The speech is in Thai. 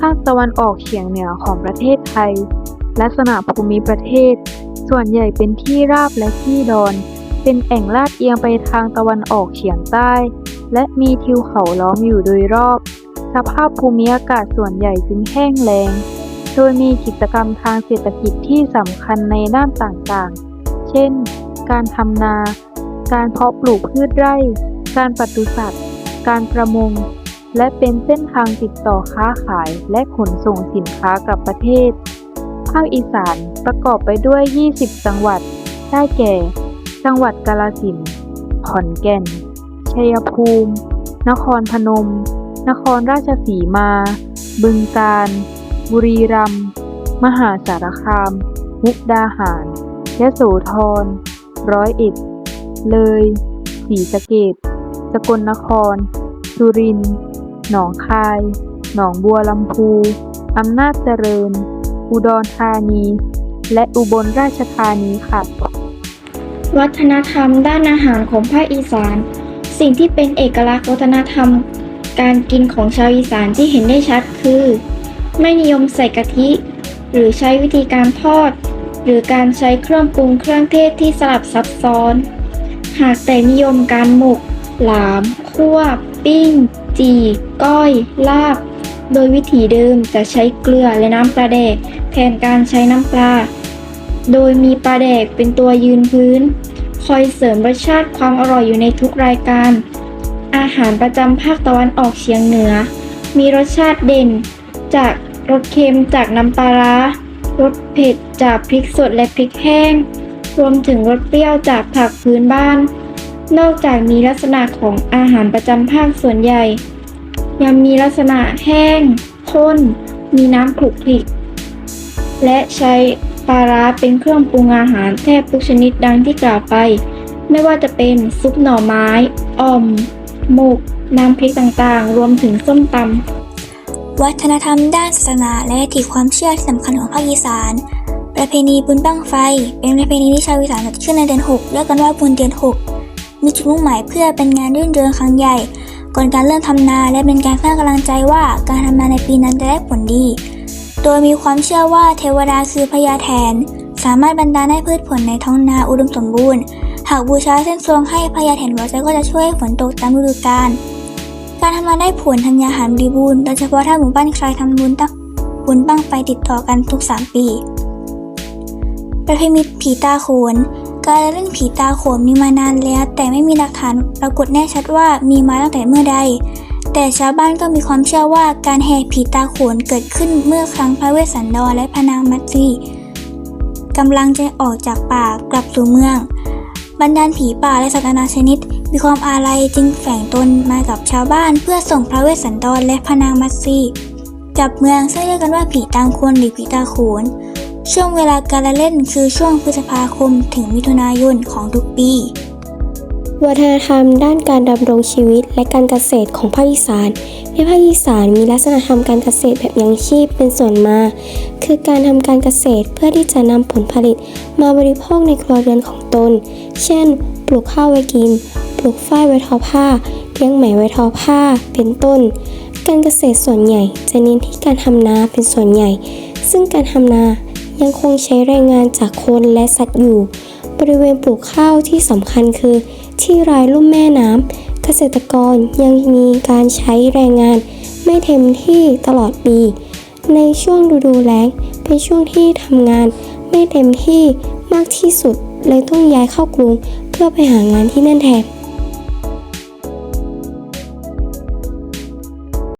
ภาคตะวันออกเฉียงเหนือของประเทศไทย ลักษณะภูมิประเทศ ส่วนใหญ่เป็นที่ราบและที่ดอน เป็นแอ่งลาดเอียงไปทางตะวันออกเฉียงใต้ และมีทิวเขาล้อมอยู่โดยรอบ สภาพภูมิอากาศส่วนใหญ่จึงแห้งแล้ง โดยมีกิจกรรมทางเศรษฐกิจที่สำคัญในด้านต่างๆ เช่น การทำนา การเพาะปลูกพืชไร่ การปศุสัตว์ การประมง และเป็นเส้นทางติดต่อค้าขายและขนส่งสินค้ากับประเทศ ภาคอีสานประกอบไปด้วย 20 จังหวัด ได้แก่ จังหวัดกาฬสินธุ์ ขอนแก่น ชัยภูมิ นครพนม นครราชสีมา บึงกาฬ บุรีรัมย์ มหาสารคาม มุกดาหาร ยะโสธร ร้อยเอ็ด เลย ศรีสะเกษสกลนคร สุรินทร์ หนองคาย หนองบัวลำพู อำนาจเจริญ อุดรธานี และอุบลราชธานีค่ะ วัฒนธรรมด้านอาหารของภาคอีสาน สิ่งที่เป็นเอกลักษณ์วัฒนธรรม การกินของชาวอีสานที่เห็นได้ชัดคือ ไม่นิยมใส่กะทิ หรือใช้วิธีการทอด หรือการใช้เครื่องปรุงเครื่องเทศที่สลับซับซ้อน หากแต่นิยมการหมก หลาม คั่ว ปิ้ง จี่ ก้อย ลาบ โดยวิถีเดิมจะใช้เกลือและน้ำปลาแดกแทนการใช้น้ำปลา โดยมีปลาแดกเป็นตัวยืนพื้น คอยเสริมรสชาติความอร่อยอยู่ในทุกรายการ อาหารประจำภาคตะวันออกเฉียงเหนือ มีรสชาติเด่น จากรสเค็มจากน้ำปลาร้ารสเผ็ดจากพริกสดและพริกแห้ง รวมถึงรสเปรี้ยวจากผักพื้นบ้าน นอกจากมีลักษณะของอาหารประจำภาคส่วนใหญ่ ยังมีลักษณะแห้งข้น มีน้ำขลุกคลิก และใช้ปลาร้าเป็นเครื่องปรุงอาหารแทบทุกชนิดดังที่กล่าวไป ไม่ว่าจะเป็นซุปหน่อไม้อ่อม หมก น้ำพริกต่างๆ รวมถึงส้มตำวัฒนธรรมด้านศาสนาและลัทธิความเชื่อที่สำคัญของภาคอีสาน ประเพณีบุญบั้งไฟ เป็นประเพณีที่ชาวอีสานจัดขึ้นในเดือน 6 เรียกกันว่าบุญเดือน 6 มีจุดมุ่งหมายเพื่อเป็นงานรื่นเริงครั้งใหญ่ ก่อนการเริ่มทำนาและเป็นการสร้างกำลังใจว่าการทำนาในปีนั้นจะได้ผลดี โดยมีความเชื่อว่าเทวดาคือพญาแทน สามารถบันดาให้พืชผลในท้องนาอุดมสมบูรณ์ หากบูชาเส้นทรงให้พญาแทนหัวใจก็จะช่วยฝนตกตามฤดูกาลการทำงาได้ผลธัญญาหารบริบูรณ์โดยเฉพาะถ้าหมู่บ้านใครทำบุญตั้งบุญบั้งไฟติดต่อกันทุก 3 ปี ประเพณีผีตาโขน การเล่นผีตาโขนมีมานานแล้ว แต่ไม่มีหลักฐานปรากฏแน่ชัดว่ามีมาตั้งแต่เมื่อใด แต่ชาวบ้านก็มีความเชื่อว่าการแห่ผีตาโขนเกิดขึ้นเมื่อครั้งพระเวสสันดรและพระนางมัตสีกำลังจะออกจากป่ากลับสู่เมือง บรรดาผีป่าและสัตว์นานาชนิด มีความอาลัยจึงแฝงตนมากับชาวบ้าน เพื่อส่งพระเวสสันดรและพระนางมัตสี กลับเมืองซึ่งเรียกกันว่าผีตางควรหรือผีตาโขน ช่วงเวลาการละเล่นคือช่วงพฤษภาคมถึงมิถุนายนของทุกปี วัฒนธรรมด้านการดำรงชีวิตและการเกษตรของภาคอีสาน ในภาคอีสานมีลักษณะทำการเกษตรแบบยังชีพเป็นส่วนมา คือการทำการเกษตรเพื่อที่จะนำผลผลิตมาบริโภคในครัวเรือนของตน เช่น ปลูกข้าวไว้กิน ปลูกฝ้ายไว้ทอผ้าเลี้ยงไหมไว้ทอผ้าเป็นต้น การเกษตรส่วนใหญ่จะเน้นที่การทำนาเป็นส่วนใหญ่ ซึ่งการทำนายังคงใช้แรงงานจากคนและสัตว์อยู่ บริเวณปลูกข้าวที่สำคัญคือ ที่รายลุ่มแม่น้ำเกษตรกรยังมีการใช้แรงงาน ไม่เต็มที่ตลอดปี ในช่วงฤดูแล้งเป็นช่วงที่ทำงาน ไม่เต็มที่มากที่สุดเลยต้องย้ายเข้ากรุง เพื่อไปหางานที่นั่นแทน